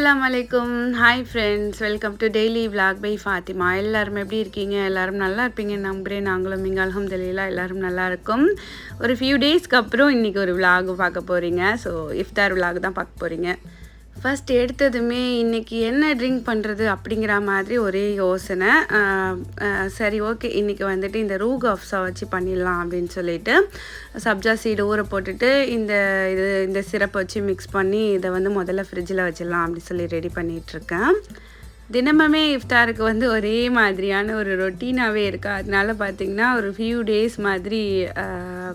அஸ்லாம் வலைக்கும் hi friends welcome to daily vlog by Fathima எல்லாரும் எப்படி இருக்கீங்க? எல்லாரும் நல்லா இருப்பீங்க நம்புகிறேன் நாங்களும் இங்கே அல்ஹம்துலில்லா எல்லாரும் நல்லா இருக்கும். ஒரு ஃபியூ டேஸ்க்கு அப்புறம் இன்றைக்கி ஒரு விளாக் பார்க்க போகிறீங்க ஸோ இஃப்தார் விளாக் தான் பார்க்க போகிறீங்க ஃபஸ்ட் எடுத்ததுமே இன்றைக்கி என்ன ட்ரிங்க் பண்ணுறது அப்படிங்கிற மாதிரி ஒரே யோசனை. சரி ஓகே இன்றைக்கி வந்துட்டு இந்த ரூ ஆஃப்ஸா வச்சு பண்ணிடலாம் அப்படின்னு சொல்லிட்டு சப்ஜா சீடு ஊற போட்டுட்டு இந்த இது இந்த சிரப்பை வச்சு மிக்ஸ் பண்ணி இதை வந்து முதல்ல ஃப்ரிட்ஜில் வச்சிடலாம் அப்படின்னு சொல்லி ரெடி பண்ணிகிட்ருக்கேன் தினமுமே இஃப்தாருக்கு வந்து ஒரே மாதிரியான ஒரு ரொட்டீனாகவே இருக்கா. அதனால பார்த்தீங்கன்னா ஒரு ஃபியூ டேஸ் மாதிரி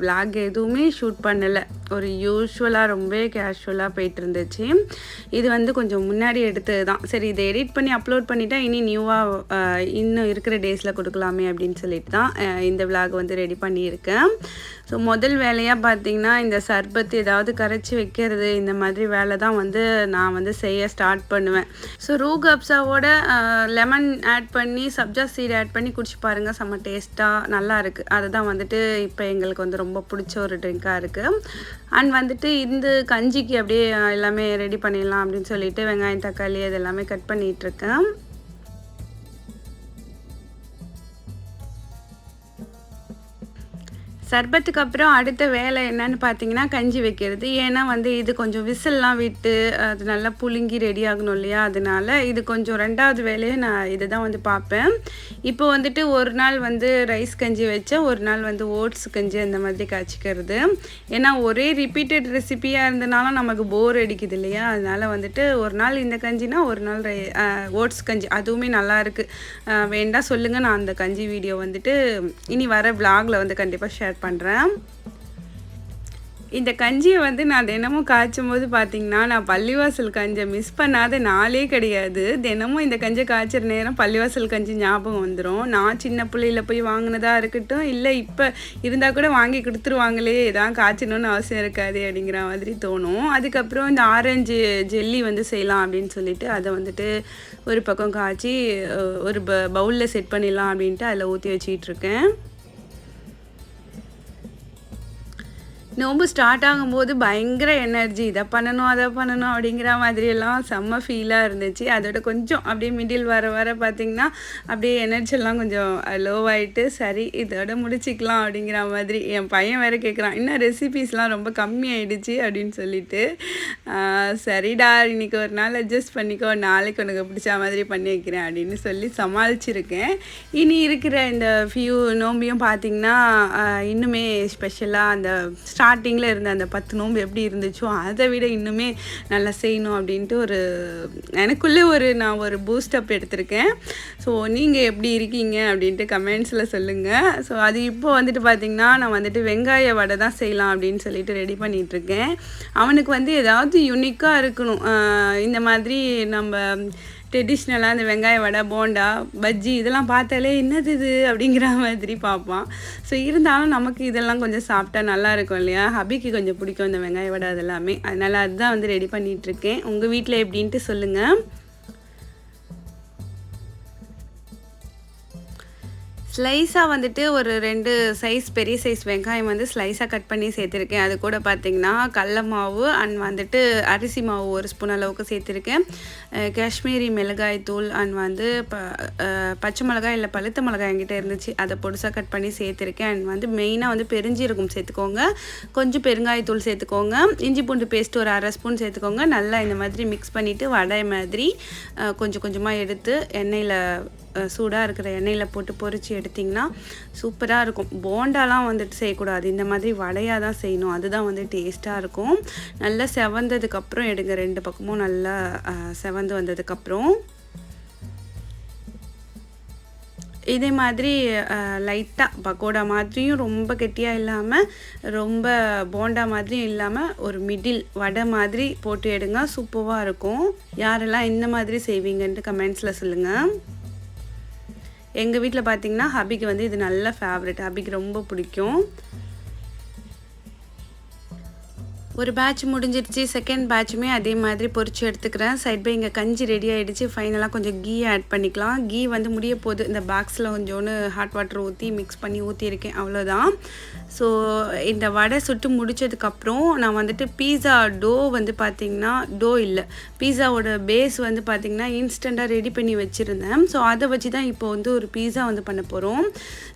விளாக் எதுவுமே ஷூட் பண்ணலை. ஒரு யூஸ்வலாக ரொம்ப கேஷுவலாக போயிட்டு இருந்துச்சு இது வந்து கொஞ்சம் முன்னாடி எடுத்தது தான் சரி இதை எடிட் பண்ணி அப்லோட் பண்ணிட்டா இனி நியூவாக இன்னும் இருக்கிற டேஸில் கொடுக்கலாமே அப்படின்னு சொல்லிட்டு தான் இந்த விளாக் வந்து ரெடி பண்ணியிருக்கேன். ஸோ முதல் வேலையாக பார்த்திங்கன்னா இந்த சர்பத் ஏதாவது கரைச்சி வைக்கிறது இந்த மாதிரி வேலை தான் வந்து நான் வந்து செய்ய ஸ்டார்ட் பண்ணுவேன். ஸோ ரூகப்ஸாவோட லெமன் ஆட் பண்ணி சப்ஜா சீட் ஆட் பண்ணி குடிச்சு பாருங்கள் செம்ம டேஸ்ட்டாக நல்லா இருக்குது அதுதான் வந்துட்டு இப்போ எங்களுக்கு வந்து ரொம்ப பிடிச்ச ஒரு ட்ரிங்காக இருக்குது அண்ட் வந்துட்டு இந்த கஞ்சிக்கு அப்படியே எல்லாமே ரெடி பண்ணிடலாம் அப்படின்னு சொல்லிட்டு வெங்காயம் தக்காளி அது எல்லாமே கட் பண்ணிகிட்ருக்கேன் சர்பத்துக்கு அப்புறம் அடுத்த வேலை என்னன்னு பார்த்தீங்கன்னா கஞ்சி வைக்கிறது. ஏன்னா வந்து இது கொஞ்சம் விசில்லாம் விட்டு அது நல்லா புழுங்கி ரெடி ஆகணும் இல்லையா? அதனால இது கொஞ்சம் ரெண்டாவது வேலையை நான் இதை தான் வந்து பார்ப்பேன். இப்போ வந்துட்டு ஒரு நாள் வந்து ரைஸ் கஞ்சி வச்சேன் ஒரு நாள் வந்து ஓட்ஸ் கஞ்சி அந்த மாதிரி காய்ச்சிக்கிறது. ஏன்னா ஒரே ரிப்பீட்டட் ரெசிபியாக இருந்தனாலும் நமக்கு போர் அடிக்குது இல்லையா? அதனால் வந்துட்டு ஒரு நாள் இந்த கஞ்சினா ஒரு நாள் ரை ஓட்ஸ் கஞ்சி. அதுவுமே நல்லா இருக்குது வேண்டாம் சொல்லுங்கள் நான் அந்த கஞ்சி வீடியோ வந்துட்டு இனி வர விலாகில் வந்து கண்டிப்பாக ஷேர் பண்ணுறேன் இந்த கஞ்சியை வந்து நான் தினமும் காய்ச்சும் போது பார்த்தீங்கன்னா நான் பள்ளிவாசல் கஞ்சை மிஸ் பண்ணாத நாளே கிடையாது. தினமும் இந்த கஞ்சை காய்ச்சுற நேரம் பள்ளிவாசல் கஞ்சி ஞாபகம் வந்துடும் நான் சின்ன பிள்ளையில் போய் வாங்கினதா இருக்கட்டும் இல்லை இப்போ இருந்தால் கூட வாங்கி கொடுத்துருவாங்களே இதான் காய்ச்சணும்னு அவசியம் இருக்காது அப்படிங்கிற மாதிரி தோணும். அதுக்கப்புறம் இந்த ஆரஞ்சு ஜெல்லி வந்து செய்யலாம் அப்படின்னு சொல்லிட்டு அதை வந்துட்டு ஒரு பக்கம் காய்ச்சி ஒரு ப பவுலில் செட் பண்ணிடலாம் அப்படின்ட்டு அதில் ஊற்றி வச்சிகிட்ருக்கேன் நோம்பு ஸ்டார்ட் ஆகும்போது பயங்கர எனர்ஜி இதை பண்ணணும் அதை பண்ணணும் அப்படிங்கிற மாதிரியெல்லாம் செம்ம ஃபீலாக இருந்துச்சு. அதோட கொஞ்சம் அப்படியே மிடில் வர வர பார்த்திங்கன்னா அப்படியே எனர்ஜியெல்லாம் கொஞ்சம் லோவாயிட்டு சரி இதோட முடிச்சிக்கலாம் அப்படிங்கிற மாதிரி என் பையன் வேறு கேட்குறான் இன்னும் ரெசிபீஸ்லாம் ரொம்ப கம்மி ஆயிடுச்சு? அப்படின்னு சொல்லிட்டு சரிடா இன்னைக்கு ஒரு நாள் அட்ஜஸ்ட் பண்ணிக்கோ நாளைக்கு உனக்கு பிடிச்ச மாதிரி பண்ணி வைக்கிறேன் அப்படின்னு சொல்லி சமாளிச்சிருக்கேன். இனி இருக்கிற இந்த ஃபியூ நோம்பியும் பார்த்திங்கன்னா இன்னுமே ஸ்பெஷலாக அந்த ஸ்டார்டிங்கில் இருந்த அந்த பத்து நோம்பு எப்படி இருந்துச்சோ அதை விட இன்னுமே நல்லா செய்யணும் அப்படின்ட்டு ஒரு எனக்குள்ளே ஒரு நான் ஒரு பூஸ்டப் எடுத்திருக்கேன். ஸோ நீங்கள் எப்படி இருக்கீங்க அப்படின்ட்டு கமெண்ட்ஸில் சொல்லுங்கள் ஸோ அது இப்போ வந்துட்டு பார்த்திங்கன்னா நான் வந்துட்டு வெங்காய வடை தான் செய்யலாம் அப்படின்னு சொல்லிட்டு ரெடி பண்ணிகிட்ருக்கேன் அவனுக்கு வந்து ஏதாவது யுனிக்காக இருக்கணும். இந்த மாதிரி நம்ம ட்ரெடிஷ்னலாக அந்த வெங்காய வடை போண்டா பஜ்ஜி இதெல்லாம் பார்த்தாலே என்னது இது அப்படிங்கிற மாதிரி பார்ப்பான். ஸோ இருந்தாலும் நமக்கு இதெல்லாம் கொஞ்சம் சாப்பிட்டா நல்லா இருக்கும் இல்லையா? ஹபிக்கு கொஞ்சம் பிடிக்கும் இந்த வெங்காய வடை அதெல்லாமே. அதனால் அதுதான் வந்து ரெடி பண்ணிகிட்ருக்கேன் உங்கள் வீட்டில் எப்படின்ட்டு சொல்லுங்கள் ஸ்லைஸாக வந்துட்டு ஒரு ரெண்டு சைஸ் பெரிய சைஸ் வெங்காயம் வந்து ஸ்லைஸாக கட் பண்ணி சேர்த்துருக்கேன். அது கூட பார்த்திங்கன்னா கடல மாவு அண்ட் வந்துட்டு அரிசி மாவு ஒரு ஸ்பூன் அளவுக்கு சேர்த்துருக்கேன். காஷ்மீரி மிளகாய் தூள் அண்ட் வந்து ப பச்சை மிளகாய் இல்லை பழுத்த மிளகாய் என்கிட்ட இருந்துச்சு. அதை பொடிசாக கட் பண்ணி சேர்த்துருக்கேன். அண்ட் வந்து மெயினாக வந்து பெருஞ்சீரகம் சேர்த்துக்கோங்க. கொஞ்சம் பெருங்காயத்தூள் சேர்த்துக்கோங்க. இஞ்சி பூண்டு பேஸ்ட் ஒரு அரை ஸ்பூன் சேர்த்துக்கோங்க. நல்லா இந்த மாதிரி மிக்ஸ் பண்ணிவிட்டு வடை மாதிரி கொஞ்சம் கொஞ்சமாக எடுத்து எண்ணெயில் சூடாக இருக்கிற எண்ணெயில் போட்டு பொறிச்சு எடுத்திங்கன்னா சூப்பராக இருக்கும். போண்டாலாம் வந்துட்டு செய்யக்கூடாது. இந்த மாதிரி வடையாக தான் செய்யணும். அதுதான் வந்து டேஸ்ட்டாக இருக்கும். நல்லா செவந்ததுக்கப்புறம் எடுங்க. ரெண்டு பக்கமும் நல்லா செவந்து வந்ததுக்கப்புறம் இதே மாதிரி லைட்டாக பக்கோடா மாதிரியும் ரொம்ப கெட்டியாக இல்லாமல் ரொம்ப போண்டா மாதிரியும் இல்லாமல் ஒரு மிடில் வடை மாதிரி போட்டு எடுங்க. சூப்பராக இருக்கும். யாரெல்லாம் இந்த மாதிரி செய்வீங்கன்ட்டு கமெண்ட்ஸில் சொல்லுங்கள் எங்கள் வீட்டில் பார்த்தீங்கன்னா ஹபிக்கு வந்து இது நல்ல ஃபேவரட் ஹபிக்கு ரொம்ப பிடிக்கும். ஒரு பேட்ச் முடிஞ்சிருச்சு செகண்ட் பேட்சுமே அதே மாதிரி பொறிச்சு எடுத்துக்கிறேன். சைட் பை இங்கே கஞ்சி ரெடி ஆகிடுச்சு ஃபைனலாக கொஞ்சம் கீ ஆட் பண்ணிக்கலாம். கீ வந்து முடிய போகுது இந்த பாக்ஸில் கொஞ்சோன்னு ஹாட் வாட்டர் ஊற்றி மிக்ஸ் பண்ணி ஊற்றியிருக்கேன் அவ்வளோதான் ஸோ இந்த வடை சுட்டு முடிச்சதுக்கப்புறம் நான் வந்துட்டு பீஸா டோ வந்து பார்த்திங்கன்னா டோ இல்லை. பீஸாவோட பேஸ் வந்து பார்த்திங்கன்னா இன்ஸ்டண்ட்டாக ரெடி பண்ணி வச்சுருந்தேன். ஸோ அதை வச்சு தான் இப்போ வந்து ஒரு பீஸா வந்து பண்ண போகிறோம்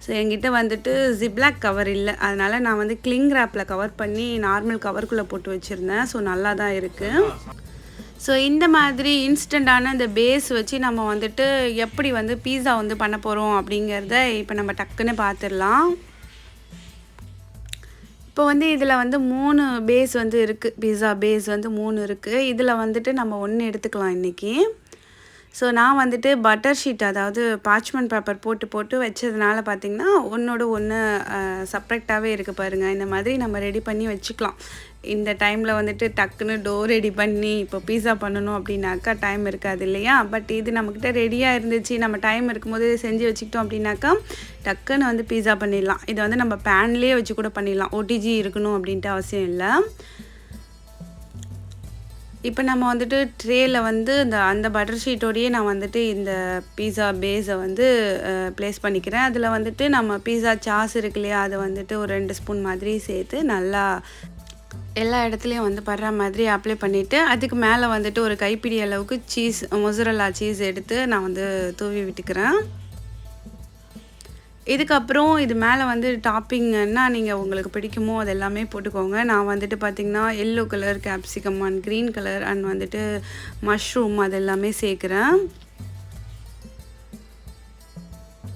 ஸோ என்கிட்ட வந்துட்டு ஜிப்ளாக் கவர் இல்லை. அதனால் நான் வந்து கிளிங் ரேப்பில் கவர் பண்ணி நார்மல் கவருக்குள்ளே போட்டு வச்சுருந்தேன். ஸோ நல்லா தான் இருக்குது ஸோ இந்த மாதிரி இன்ஸ்டண்ட்டான இந்த பேஸ் வச்சு நம்ம வந்துட்டு எப்படி வந்து பீஸா வந்து பண்ண போகிறோம் அப்படிங்கிறத இப்போ நம்ம டக்குன்னு பார்த்துடலாம் இப்போ வந்து இதில் வந்து மூணு பேஸ் வந்து இருக்குது பீஸா பேஸ் வந்து மூணு இருக்குது இதில் வந்துட்டு நம்ம ஒன்று எடுத்துக்கலாம் இன்றைக்கி ஸோ நான் வந்துட்டு பட்டர் ஷீட் அதாவது பார்ச்மெண்ட் பேப்பர் போட்டு போட்டு வச்சதுனால பார்த்திங்கன்னா ஒன்றோட ஒன்று செப்ரேட்டாகவே இருக்குது பாருங்கள் இந்த மாதிரி நம்ம ரெடி பண்ணி வச்சுக்கலாம். இந்த டைமில் வந்துட்டு டக்குன்னு டோர் ரெடி பண்ணி இப்போ பீஸா பண்ணணும் அப்படின்னாக்கா டைம் இருக்காது இல்லையா? பட் இது நம்மக்கிட்ட ரெடியாக இருந்துச்சு. நம்ம டைம் இருக்கும்போது செஞ்சு வச்சுக்கிட்டோம் அப்படின்னாக்கா டக்குன்னு வந்து பீஸா பண்ணிடலாம். இதை வந்து நம்ம பேன்லேயே வச்சு கூட பண்ணிடலாம். ஓடிஜி இருக்கணும் அப்படின்ட்டு அவசியம் இல்லை. இப்போ நம்ம வந்துட்டு ட்ரேயில் வந்து இந்த அந்த பட்டர் ஷீட்டோடையே நான் வந்துட்டு இந்த பீஸா பேஸை வந்து ப்ளேஸ் பண்ணிக்கிறேன். அதில் வந்துட்டு நம்ம பீஸா சாஸ் இருக்கு இல்லையா அதை வந்துட்டு ஒரு ரெண்டு ஸ்பூன் மாதிரி சேர்த்து நல்லா எல்லா இடத்துலையும் வந்து படுற மாதிரி அப்ளை பண்ணிவிட்டு அதுக்கு மேலே வந்துட்டு ஒரு கைப்பிடி அளவுக்கு சீஸ் மொசரல்லா சீஸ் எடுத்து நான் வந்து தூவி விட்டுக்கிறேன். இதுக்கப்புறம் இது மேலே வந்து டாப்பிங்கன்னா நீங்கள் உங்களுக்கு பிடிக்குமோ அது எல்லாமே போட்டுக்கோங்க. நான் வந்துட்டு பார்த்திங்கன்னா yellow colour capsicum and green colour and வந்துட்டு மஷ்ரூம் அது எல்லாமே சேர்க்குறேன்.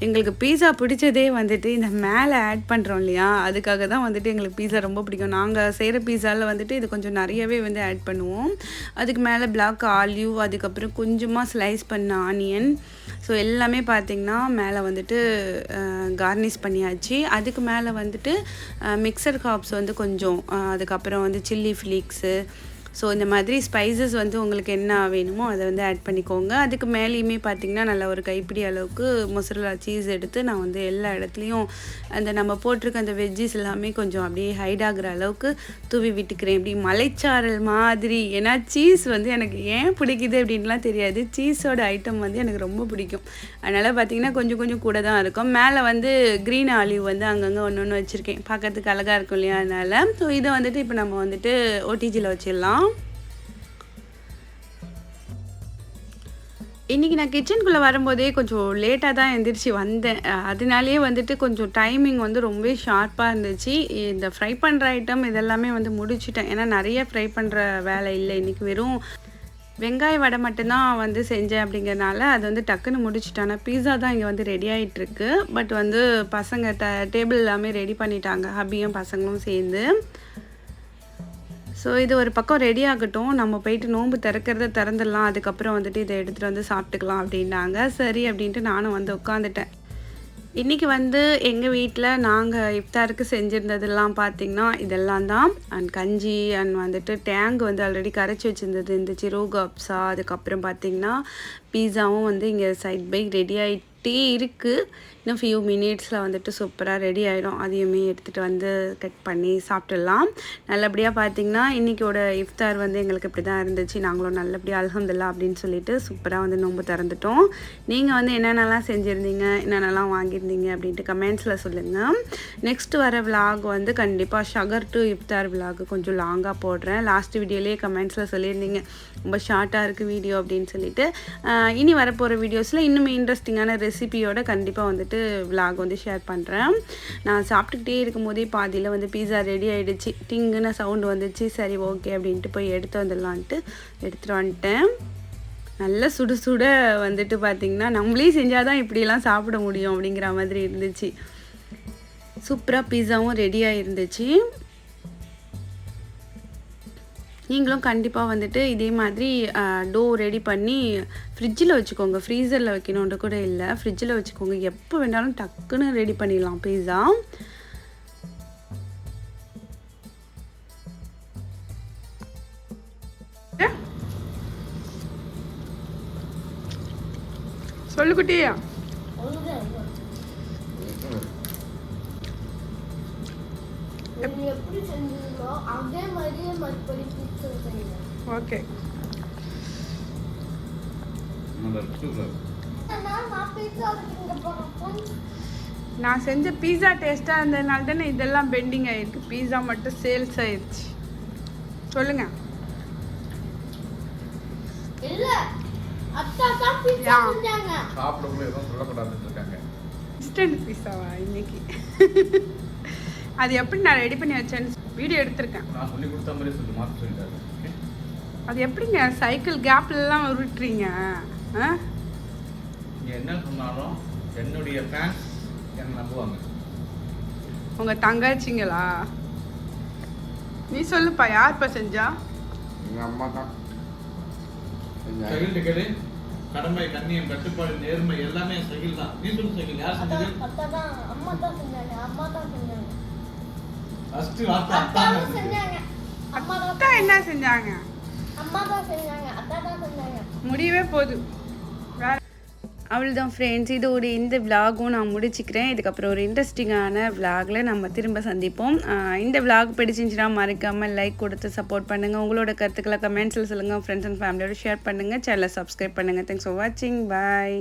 எங்களுக்கு பீஸா பிடிச்சதே வந்துட்டு இந்த மேலே ஆட் பண்ணுறோம் இல்லையா? அதுக்காக தான் வந்துட்டு எங்களுக்கு பீஸா ரொம்ப பிடிக்கும். நாங்கள் செய்கிற பீஸாவில் வந்துட்டு இது கொஞ்சம் நிறையவே வந்து ஆட் பண்ணுவோம். அதுக்கு மேலே பிளாக் ஆலிவ் அதுக்கப்புறம் கொஞ்சமாக ஸ்லைஸ் பண்ண ஆனியன் ஸோ எல்லாமே பார்த்திங்கன்னா மேலே வந்துட்டு கார்னிஷ் பண்ணியாச்சு. அதுக்கு மேலே வந்துட்டு மிக்சர் காப்ஸ் வந்து கொஞ்சம் அதுக்கப்புறம் வந்து சில்லி ஃப்ளீக்ஸு ஸோ இந்த மாதிரி ஸ்பைசஸ் வந்து உங்களுக்கு என்ன வேணுமோ அதை வந்து ஆட் பண்ணிக்கோங்க. அதுக்கு மேலேயுமே பார்த்திங்கன்னா நல்ல ஒரு கைப்பிடி அளவுக்கு மொசரலா சீஸ் எடுத்து நான் வந்து எல்லா இடத்துலையும் அந்த நம்ம போட்டிருக்க அந்த வெஜ்ஜீஸ் எல்லாமே கொஞ்சம் அப்படியே ஹைட் ஆகிற அளவுக்கு தூவி விட்டுக்கிறேன். இப்படி மலைச்சாரல் மாதிரி. ஏன்னா சீஸ் வந்து எனக்கு ஏன் பிடிக்குது அப்படின்லாம் தெரியாது. சீஸோட ஐட்டம் வந்து எனக்கு ரொம்ப பிடிக்கும். அதனால் பார்த்திங்கன்னா கொஞ்சம் கொஞ்சம் கூட தான் இருக்கும். மேலே வந்து க்ரீன் ஆலிவ் வந்து அங்கங்கே ஒன்று ஒன்று வச்சுருக்கேன். பார்க்கறதுக்கு அழகாக இருக்கும் இல்லையா? அதனால். ஸோ இதை வந்துட்டு இப்போ நம்ம வந்துட்டு ஓடிஜியில் வச்சிடலாம். இன்றைக்கி நான் கிச்சனுக்குள்ளே வரும்போதே கொஞ்சம் லேட்டாக தான் எழுந்திரிச்சி வந்தேன் அதனாலேயே வந்துட்டு கொஞ்சம் டைமிங் வந்து ரொம்ப ஷார்ப்பாக இருந்துச்சு. இந்த ஃப்ரை பண்ணுற ஐட்டம் இதெல்லாமே வந்து முடிச்சிட்டேன். ஏன்னா நிறைய ஃப்ரை பண்ணுற வேலை இல்லை. இன்றைக்கி வெறும் வெங்காய வடை மட்டும்தான் வந்து செஞ்சேன் அப்படிங்கிறனால அது வந்து டக்குன்னு முடிச்சிட்டேன். பீஸா தான் இங்கே வந்து ரெடி ஆகிட்டுருக்கு பட் வந்து பசங்க ட டேபிள் எல்லாமே ரெடி பண்ணிட்டாங்க. ஹபியும் பசங்களும் சேர்ந்து. ஸோ இது ஒரு பக்கம் ரெடி ஆகட்டும். நம்ம போயிட்டு நோன்பு திறக்கிறத திறந்துடலாம். அதுக்கப்புறம் வந்துட்டு இதை எடுத்துகிட்டு வந்து சாப்பிட்டுக்கலாம் அப்படின்னாங்க. சரி அப்படின்ட்டு நானும் வந்து உட்காந்துட்டேன். இன்றைக்கி வந்து எங்கள் வீட்டில் நாங்கள் இஃப்தாருக்கு செஞ்சுருந்ததெல்லாம் பார்த்திங்கன்னா இதெல்லாம் தான். அண்ட் கஞ்சி அண்ட் வந்துட்டு டேங்க் வந்து ஆல்ரெடி கரைச்சி வச்சுருந்தது. இந்த சிரோ கப்ஸா அதுக்கப்புறம் பார்த்திங்கன்னா பீஸாவும் வந்து இங்கே சைட் பை ரெடி ஆகிட்டு இருக்குது இன்னும் ஃபியூ மினிட்ஸில் வந்துட்டு சூப்பராக ரெடி ஆகிடும் அதையுமே எடுத்துகிட்டு வந்து கட் பண்ணி சாப்பிட்டுடலாம் நல்லபடியாக பார்த்திங்கன்னா இன்றைக்கோட இஃப்தார் வந்து எங்களுக்கு இப்படி தான் இருந்துச்சு. நாங்களும் நல்லபடியாக அலமதுல்லா அப்படின்னு சொல்லிட்டு சூப்பராக வந்து நோம்பு திறந்துட்டோம். நீங்கள் வந்து என்னென்னலாம் செஞ்சுருந்தீங்க என்னென்னலாம் வாங்கியிருந்தீங்க அப்படின்ட்டு கமெண்ட்ஸில் சொல்லுங்கள் நெக்ஸ்ட் வர விலாக் வந்து கண்டிப்பாக ஷகர் டு இஃப்தார் விலாக் கொஞ்சம் லாங்காக போடுறேன். லாஸ்ட் வீடியோலேயே கமெண்ட்ஸில் சொல்லியிருந்தீங்க. ரொம்ப ஷார்ட்டாக இருக்குது வீடியோ அப்படின்னு சொல்லிட்டு. இனி வரப்போகிற வீடியோஸில் இன்னும் இன்ட்ரெஸ்டிங்கான ரெசிபியோட கண்டிப்பாக வந்துட்டு விலாக் வந்து ஷேர் பண்ணுறேன் நான் சாப்பிட்டுக்கிட்டே இருக்கும்போதே பாதியில் வந்து பீஸா ரெடி ஆகிடுச்சு டிங்குன்னு சவுண்டு வந்துச்சு. சரி ஓகே அப்படின்ட்டு போய் எடுத்து வந்துடலான்ட்டு எடுத்துகிட்டு வந்துட்டேன். நல்ல சுட சுட வந்துட்டு பார்த்திங்கன்னா நம்மளே செஞ்சால் தான் இப்படியெல்லாம் சாப்பிட முடியும் அப்படிங்கிற மாதிரி இருந்துச்சு. சூப்பராக பீஸாவும் ரெடியாக இருந்துச்சு நீங்களும் கண்டிப்பாக வந்துட்டு இதே மாதிரி டோ ரெடி பண்ணி ஃப்ரிட்ஜில் வச்சுக்கோங்க. ஃப்ரீசரில் வைக்கணுன்ட்டு கூட இல்லை. ஃப்ரிட்ஜில் வச்சுக்கோங்க. எப்போ வேணாலும் டக்குன்னு ரெடி பண்ணிடலாம். பீஸா சொல்லு குட்டியா. எப்படி செஞ்சீங்களோ அதே மாதிரியே மறுபடி பீட்சா செய்யுங்க. ஓகே. நான் செஞ்ச பீஸா டேஸ்ட்டாக இருந்ததுனால தானே இதெல்லாம் பெண்டிங் ஆயிருக்கு. பீஸா மட்டும் சேல்ஸ் ஆயிடுச்சு. சொல்லுங்க. இன்ஸ்டன்ட் பீஸாவா இன்னைக்கு? அது எப்படி நான் ரெடி பண்ணி வச்சேன்னு வீடியோ எடுத்திருக்கேன். நான் சொல்லி கொடுத்த மாதிரி சொல்லி மாற்ற சொல்லிட்டாரு. அது எப்படிங்க? சைக்கிள் கேப்லலாம் உருட்டுறீங்க? என்ன சொன்னாலும் என்னுடைய ஃபேன்ஸ் என்னை நம்புவாங்க. உங்கள் தங்கச்சிங்களா? நீ சொல்லுப்பா யார்ப்பா செஞ்சா? எங்கள் அம்மா தான். சகில் கேளு. கடமை கண்ணியம் கட்டுப்பாடு நேர்மை எல்லாமே சகில் தான். நீ சொல்லு சகில். யார் செஞ்சது? தான் அம்மா தான் செஞ்சாங்க. அம்மா தான் செஞ்சாங்க. ஃபர்ஸ்ட் வார்த்தை செஞ்சாங்க. அம்மா அத்தா என்ன செஞ்சாங்க? அம்மா தான் செஞ்சாங்க. அத்தா தான் செஞ்சாங்க. முடியவே போகுது வேற அவ்வளோதான் ஃப்ரெண்ட்ஸ் இதோட இந்த விலாகும் நான் முடிச்சுக்கிறேன். இதுக்கப்புறம் ஒரு இன்ட்ரெஸ்டிங்கான விலாகில் நம்ம திரும்ப சந்திப்போம். இந்த விலாக் பிடிச்சிருந்துச்சுன்னா மறக்காமல் லைக் கொடுத்து சப்போர்ட் பண்ணுங்கள் உங்களோட கருத்துக்களை கமெண்ட்ஸில் சொல்லுங்கள் ஃப்ரெண்ட்ஸ் அண்ட் ஃபேமிலியோட ஷேர் பண்ணுங்கள் சேனலை சப்ஸ்கிரைப் பண்ணுங்கள் தேங்க்ஸ் ஃபார் வாட்சிங் பாய்